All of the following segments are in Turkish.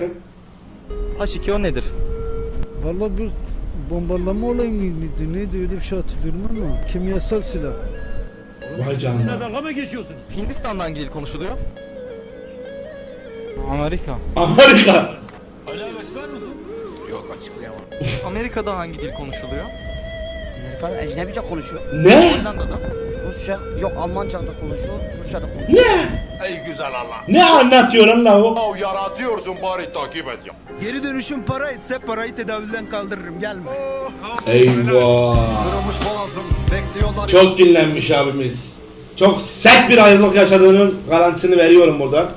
yakın. H2O nedir? Vallahi bir bombalama olayı mıydı? Neydi öyle bir şey hatırlıyorum ama kimyasal silah. Vay canına. dalga mı geçiyorsunuz? Hindistan'da hangi dil konuşuluyor? Amerika. Amerika. Amerika'da hangi dil konuşuluyor? Amerikan ecnebice konuşuyor. Ne? Hollanda'da. Rusça yok Almanca da konuşuyor. Rusça da konuşuyor. Ne? Ey güzel Allah. Ne anlatıyorsun la o? Ya yaratıyorsun bari takip et ya. Geri dönüşüm para etse parayı tedavülden kaldırırım gelme. Eyvah. Boğazım bekliyorlar. Çok dinlenmiş abimiz. Çok sert bir ayrılık yaşadığının garantisini veriyorum buradan.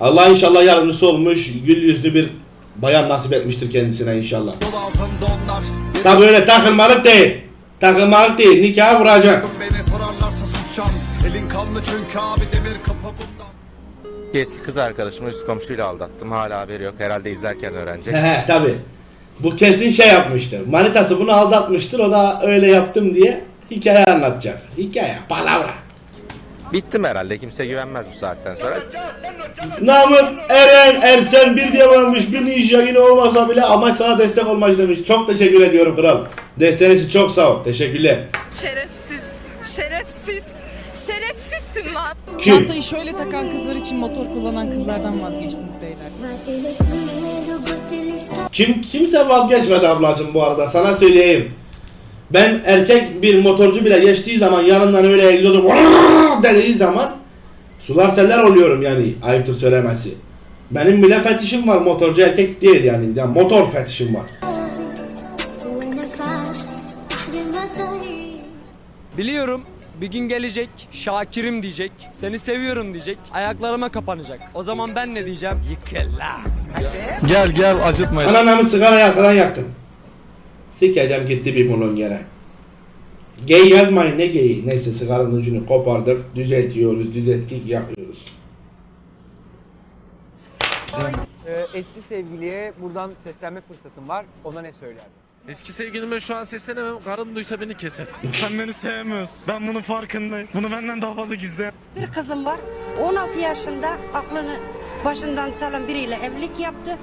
Allah inşallah yardımcısı olmuş, gül yüzlü bir bayan nasip etmiştir kendisine inşallah. Tabi öyle takılmalık değil. Takılmalık değil, nikah vuracak. Beni. Elin kanlı çünkü abi demir kapı bundan. Eski kız arkadaşımı üst komşuyla aldattım. Hala haberi yok. Herhalde izlerken öğrenecek. He tabi. Bu kesin şey yapmıştır. Manitası bunu aldatmıştır, o da öyle yaptım diye hikaye anlatacak. Hikaye, palavra. Bittim herhalde. Kimse güvenmez bu saatten sonra. Namık Eren Ersen bir diye varmış bir ninja yine olmasa bile ama sana destek olmak demiş. Çok teşekkür ediyorum kral. Desteğin için çok sağ ol. Teşekkürler. Şerefsiz, şerefsiz, şerefsizsin lan. Çantayı şöyle takan kızlar için motor kullanan kızlardan vazgeçtiniz beyler. Kim kimse vazgeçmedi ablacım bu arada sana söyleyeyim. Ben erkek bir motorcu bile geçtiği zaman yanından öyle egzozu dediği zaman sular seller oluyorum yani ayıptır söylemesi. Benim bile fetişim var motorcu erkek değil yani. yani motor fetişim var. Biliyorum bir gün gelecek Şakir'im diyecek seni seviyorum diyecek ayaklarıma kapanacak o zaman ben ne diyeceğim yıkıla Gel gel acıtma. Ananamı sigara arkadan yaktım. Sikeceğim gitti bir bunun gene. Gay yazmayın ne gay. Neyse sigaranın ucunu kopardık. Düzeltiyoruz, düzelttik, yakıyoruz. Ee, eski sevgiliye buradan seslenme fırsatım var. Ona ne söylerdin? Eski sevgilime şu an seslenemem. Karım duysa beni keser. Sen beni sevmiyorsun. Ben bunun farkındayım. Bunu benden daha fazla gizle. Bir kızım var, 16 yaşında aklını başından çalan biriyle evlilik yaptı.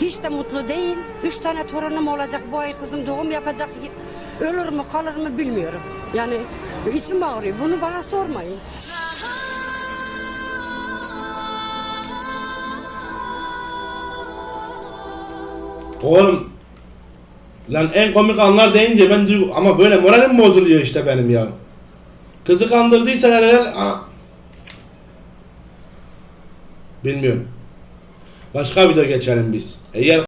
Hiç de mutlu değil. Üç tane torunum olacak, bu ay kızım doğum yapacak. Ölür mü kalır mı bilmiyorum. Yani içim ağrıyor. Bunu bana sormayın. Oğlum Lan en komik anlar deyince ben duygu- ama böyle moralim bozuluyor işte benim ya. Kızı kandırdıysa neler Aa. Bilmiyorum. Başka video geçelim biz. Eğer